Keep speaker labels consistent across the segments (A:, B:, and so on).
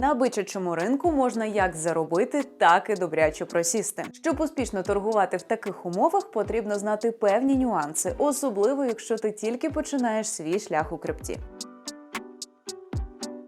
A: На бичачому ринку можна як заробити, так і добряче просісти. Щоб успішно торгувати в таких умовах, потрібно знати певні нюанси, особливо якщо ти тільки починаєш свій шлях у крипті.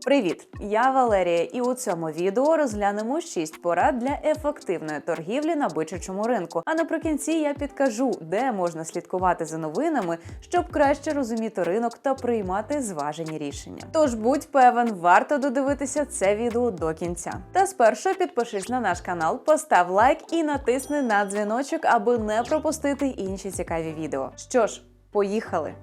A: Привіт! Я Валерія, і у цьому відео розглянемо 6 порад для ефективної торгівлі на бичачому ринку. А наприкінці я підкажу, де можна слідкувати за новинами, щоб краще розуміти ринок та приймати зважені рішення. Тож будь певен, варто додивитися це відео до кінця. Та спершу підпишись на наш канал, постав лайк і натисни на дзвіночок, аби не пропустити інші цікаві відео. Що ж, поїхали!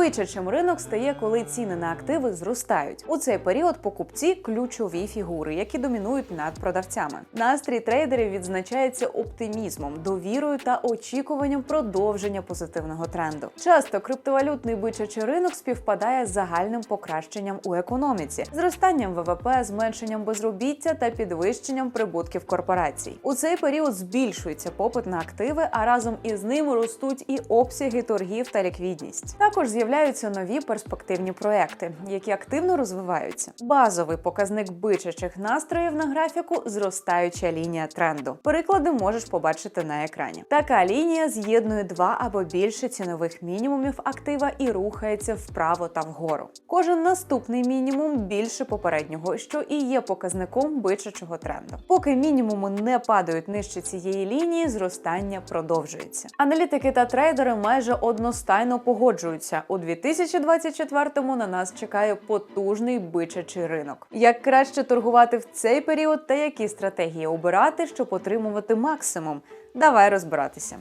A: Бичачим ринок стає, коли ціни на активи зростають. У цей період покупці ключові фігури, які домінують над продавцями. Настрій трейдерів відзначається оптимізмом, довірою та очікуванням продовження позитивного тренду. Часто криптовалютний бичачий ринок співпадає з загальним покращенням у економіці, зростанням ВВП, зменшенням безробіття та підвищенням прибутків корпорацій. У цей період збільшується попит на активи, а разом із ним ростуть і обсяги торгів та ліквідність. Також з'являються нові перспективні проекти, які активно розвиваються. Базовий показник бичачих настроїв на графіку зростаюча лінія тренду. Приклади можеш побачити на екрані. Така лінія з'єднує два або більше цінових мінімумів актива і рухається вправо та вгору. Кожен наступний мінімум більше попереднього, що і є показником бичачого тренду. Поки мінімуми не падають нижче цієї лінії, зростання продовжується. Аналітики та трейдери майже одностайно погоджуються. У 2024-му на нас чекає потужний бичачий ринок. Як краще торгувати в цей період та які стратегії обирати, щоб отримувати максимум? Давай розбиратися.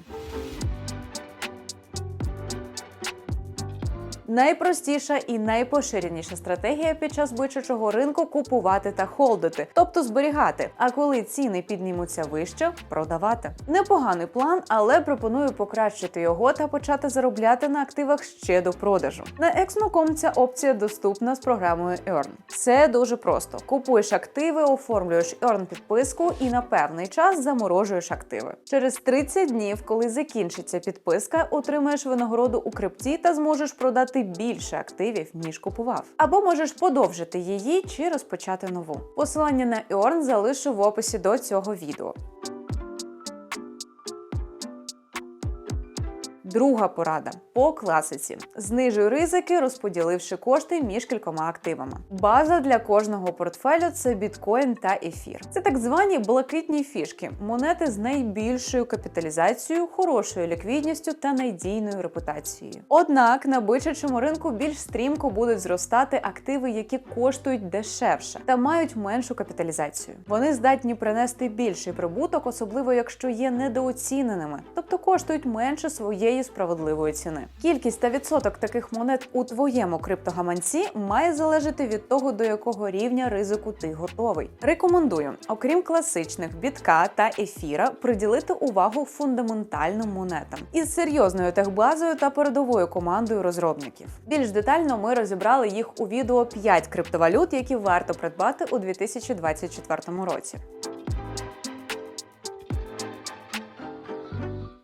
A: Найпростіша і найпоширеніша стратегія під час бичачого ринку купувати та холдити, тобто зберігати. А коли ціни піднімуться вище, продавати. Непоганий план, але пропоную покращити його та почати заробляти на активах ще до продажу. На Exmo.com ця опція доступна з програмою Earn. Все дуже просто: купуєш активи, оформлюєш Earn підписку і на певний час заморожуєш активи. Через 30 днів, коли закінчиться підписка, отримаєш винагороду у крипті та зможеш продати більше активів, ніж купував. Або можеш подовжити її чи розпочати нову. Посилання на Earn залишу в описі до цього відео. Друга порада по класиці: знижуй ризики, розподіливши кошти між кількома активами. База для кожного портфелю це біткоін та ефір. Це так звані блакитні фішки, монети з найбільшою капіталізацією, хорошою ліквідністю та надійною репутацією. Однак на бичачому ринку більш стрімко будуть зростати активи, які коштують дешевше та мають меншу капіталізацію. Вони здатні принести більший прибуток, особливо якщо є недооціненими, тобто коштують менше своєї справедливої ціни. Кількість та відсоток таких монет у твоєму криптогаманці має залежати від того, до якого рівня ризику ти готовий. Рекомендую, окрім класичних бітка та ефіра, приділити увагу фундаментальним монетам із серйозною техбазою та передовою командою розробників. Більш детально ми розібрали їх у відео 5 криптовалют, які варто придбати у 2024 році.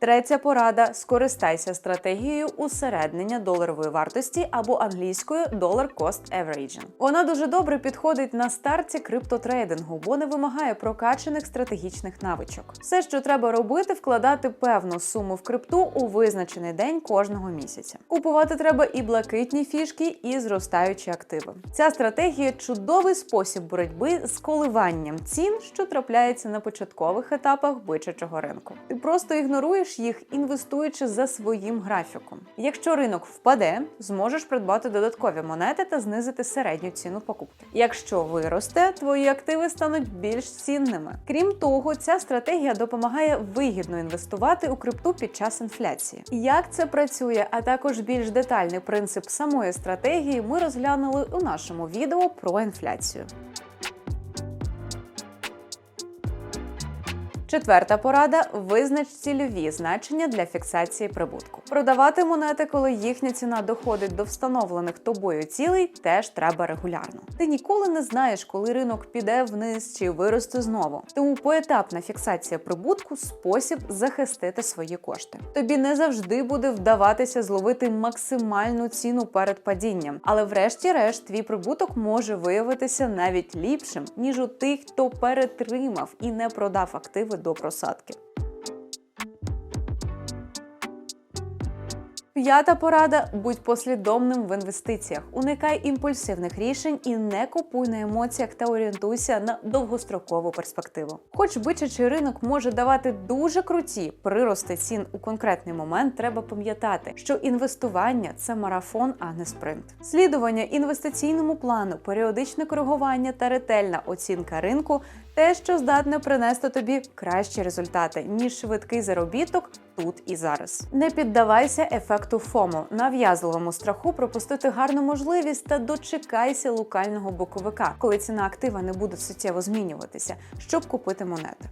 A: Третя порада: скористайся стратегією усереднення доларової вартості або англійською Dollar Cost Averaging. Вона дуже добре підходить на старті криптотрейдингу, бо не вимагає прокачаних стратегічних навичок. Все, що треба робити, вкладати певну суму в крипту у визначений день кожного місяця. Купувати треба і блакитні фішки, і зростаючі активи. Ця стратегія чудовий спосіб боротьби з коливанням цін, що трапляється на початкових етапах бичачого ринку. Ти просто ігноруєш їх, інвестуючи за своїм графіком. Якщо ринок впаде, зможеш придбати додаткові монети та знизити середню ціну покупки. Якщо виросте, твої активи стануть більш цінними. Крім того, ця стратегія допомагає вигідно інвестувати у крипту під час інфляції. Як це працює, а також більш детальний принцип самої стратегії, ми розглянули у нашому відео про інфляцію. Четверта порада: визнач цільові значення для фіксації прибутку. Продавати монети, коли їхня ціна доходить до встановлених тобою цілей, теж треба регулярно. Ти ніколи не знаєш, коли ринок піде вниз чи виросте знову. Тому поетапна фіксація прибутку спосіб захистити свої кошти. Тобі не завжди буде вдаватися зловити максимальну ціну перед падінням, але врешті-решт твій прибуток може виявитися навіть ліпшим ніж у тих, хто перетримав і не продав активи до просадки. П'ята порада: будь послідовним в інвестиціях, уникай імпульсивних рішень і не купуй на емоціях та орієнтуйся на довгострокову перспективу. Хоч бичачий ринок може давати дуже круті прирости цін у конкретний момент, треба пам'ятати, що інвестування це марафон, а не спринт. Слідування інвестиційному плану, періодичне коригування та ретельна оцінка ринку те, що здатне принести тобі кращі результати, ніж швидкий заробіток тут і зараз. Не піддавайся ефекту ФОМО, нав'язливому страху пропустити гарну можливість та дочекайся локального боковика, коли ціна актива не буде суттєво змінюватися, щоб купити монети.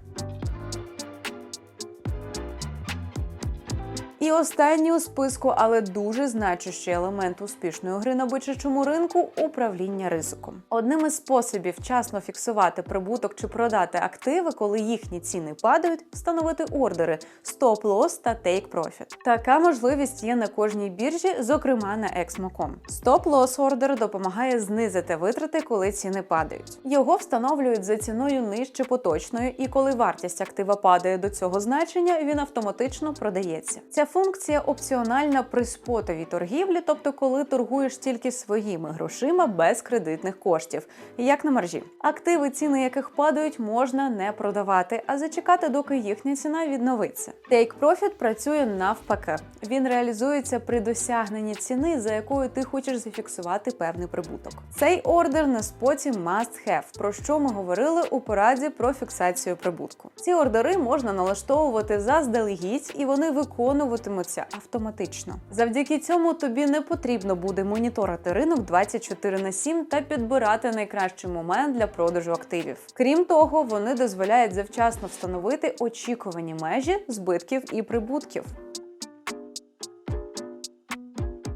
A: І останній у списку, але дуже значущий елемент успішної гри на бичачому ринку управління ризиком. Одним із способів вчасно фіксувати прибуток чи продати активи, коли їхні ціни падають, встановити ордери стоп-лосс та take-profit. Така можливість є на кожній біржі, зокрема на Exmo.com. Стоп-лосс ордер допомагає знизити витрати, коли ціни падають. Його встановлюють за ціною нижче поточної, і коли вартість актива падає до цього значення, він автоматично продається. Ця функція опціональна при спотовій торгівлі, тобто коли торгуєш тільки своїми грошима без кредитних коштів, як на маржі. Активи, ціни яких падають, можна не продавати, а зачекати, доки їхня ціна відновиться. Take Profit працює навпаки. Він реалізується при досягненні ціни, за якою ти хочеш зафіксувати певний прибуток. Цей ордер на споті must have, про що ми говорили у пораді про фіксацію прибутку. Ці ордери можна налаштовувати заздалегідь, і вони виконуватимуться автоматично. Завдяки цьому тобі не потрібно буде моніторити ринок 24 на 7 та підбирати найкращий момент для продажу активів. Крім того, вони дозволяють завчасно встановити очікувані межі збитків і прибутків.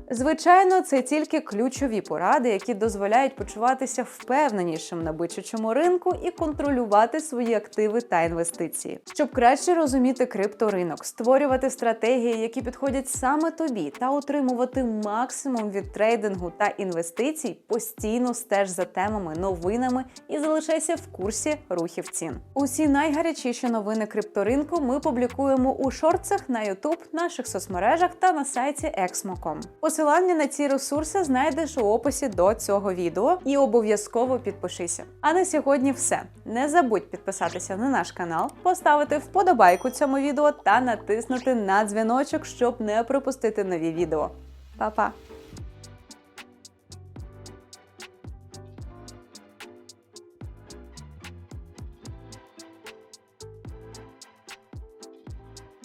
A: Звичайно, це тільки ключові поради, які дозволяють почуватися впевненішим на бичачому ринку і контролювати свої активи та інвестиції, щоб краще розуміти крипторинок, створювати стратегії, які підходять саме тобі, та отримувати максимум від трейдингу та інвестицій, постійно стеж за темами, новинами і залишайся в курсі рухів цін. Усі найгарячіші новини крипторинку ми публікуємо у шорцах на YouTube, наших соцмережах та на сайті Exmo.com. Посилання на ці ресурси знайдеш у описі до цього відео і обов'язково підпишися. А на сьогодні все. Не забудь підписатися на наш канал, поставити вподобайку цьому відео та натиснути на дзвіночок, щоб не пропустити нові відео. Па-па!